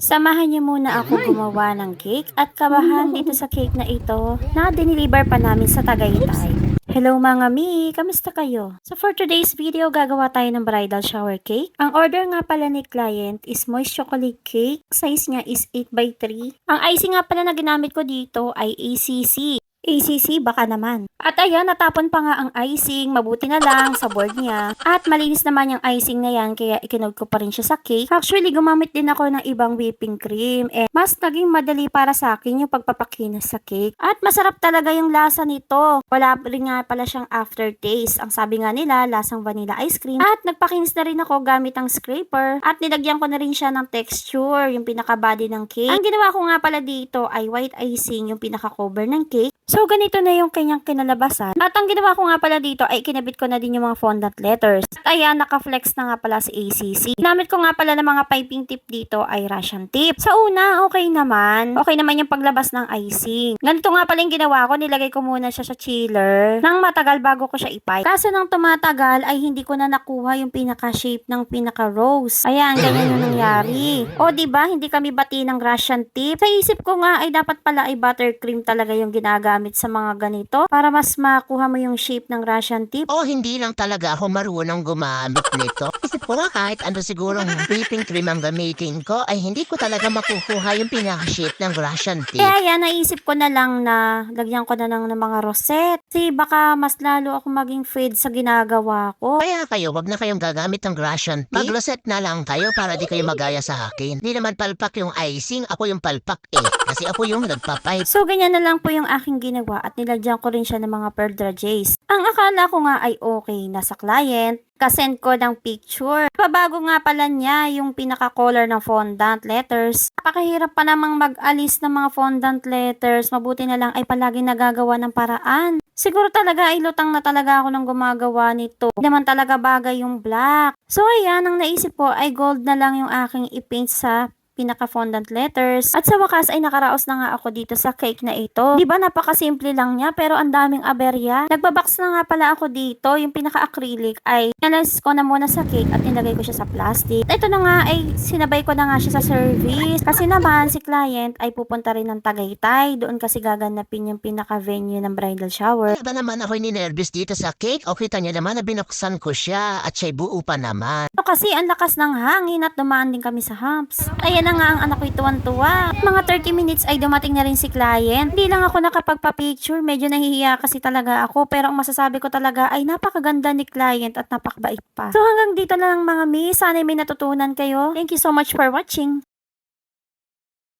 Samahan niyo muna ako gumawa ng cake at kabahan dito sa cake na ito na diniliver pa namin sa Tagaytay. Hello mga mi, kamusta kayo? So for today's video, gagawa tayo ng bridal shower cake. Ang order nga pala ni client is moist chocolate cake. Size niya is 8x3. Ang icing nga pala na ginamit ko dito ay ACC. ACC baka naman. At ayan, natapon pa nga ang icing. Mabuti na lang sa board niya. At malinis naman yung icing na yan, kaya ikinog ko pa rin siya sa cake. Actually, gumamit din ako ng ibang whipping cream. Eh, mas naging madali para sa akin yung pagpapakinas sa cake. At masarap talaga yung lasa nito. Wala rin nga pala siyang aftertaste. Ang sabi nga nila, lasang vanilla ice cream. At nagpakinis na rin ako gamit ang scraper. At nilagyan ko na rin siya ng texture, yung pinaka-body ng cake. Ang ginawa ko nga pala dito ay white icing, yung pinaka-cover ng cake. So, ganito na yung kanyang kinalabasan. At ang ginawa ko nga pala dito ay kinabit ko na din yung mga fondant letters. At ayan, naka-flex na nga pala si ACC. Ginamit ko nga pala ng mga piping tip dito ay Russian tip. Sa una, okay naman. Okay naman yung paglabas ng icing. Ganito nga pala yung ginawa ko. Nilagay ko muna siya sa chiller nang matagal bago ko siya ipipe. Kaso nang tumatagal ay hindi ko na nakuha yung pinaka-shape ng pinaka-rose. Ayan, ganyan yung nangyari. O, ba Hindi kami bati ng Russian tip. Sa isip ko nga ay dapat pala ay buttercream talaga yung ginagamit sa mga ganito para mas makuha mo yung shape ng Russian tip. O hindi lang talaga ako marunong gumamit nito. Isip ko nga kahit ano sigurong whipping cream ang gamitin ko ay hindi ko talaga makukuha yung pinaka-shape ng Russian tea. Kaya yan, naisip ko na lang na lagyan ko na lang ng mga rosette. Kasi baka mas lalo ako maging fade sa ginagawa ko. Kaya kayo, wag na kayong gagamit ng Russian tea. Mag-rosette na lang kayo para di kayo magaya sa akin. Hindi naman palpak yung icing, ako yung palpak eh. Kasi ako yung nagpapipe. So, ganyan na lang po yung aking ginawa at nilagyan ko rin siya ng mga pearl dragees. Ang akala ko nga ay okay na sa client, kasend ko ng picture. Pabago nga pala niya yung pinaka-color ng fondant letters. Napakahirap pa namang mag-alis ng mga fondant letters. Mabuti na lang ay palagi nagagawa ng paraan. Siguro talaga ay lutang na talaga ako ng gumagawa nito. Naman talaga bagay yung black. So ayan, ang naisip ko ay gold na lang yung aking i-paint sa pinaka-fondant letters. At sa wakas ay nakaraos na nga ako dito sa cake na ito. Di ba napakasimple lang niya pero ang daming aberya. Nagbabox na nga pala ako dito. Yung pinaka-acrylic ay nalas ko na muna sa cake at nilagay ko siya sa plastic. Ito na nga ay sinabay ko na nga siya sa service. Kasi naman si client ay pupunta rin ng Tagaytay. Doon kasi gaganapin yung pinaka-venue ng bridal shower. Kaya ba naman ako ninervous dito sa cake? O kita niya naman na binuksan ko siya at siya'y buo pa naman. So, kasi ang lakas ng hangin at dumaan din kami sa humps. Ayan na nga ang anak ko'y tuwan-tuwa. Mga 30 minutes ay dumating na rin si client. Hindi lang ako nakapagpa-picture. Medyo nahihiya kasi talaga ako. Pero ang masasabi ko talaga ay napakaganda ni client at napakabait pa. So hanggang dito na lang mga miss. Sana may natutunan kayo. Thank you so much for watching.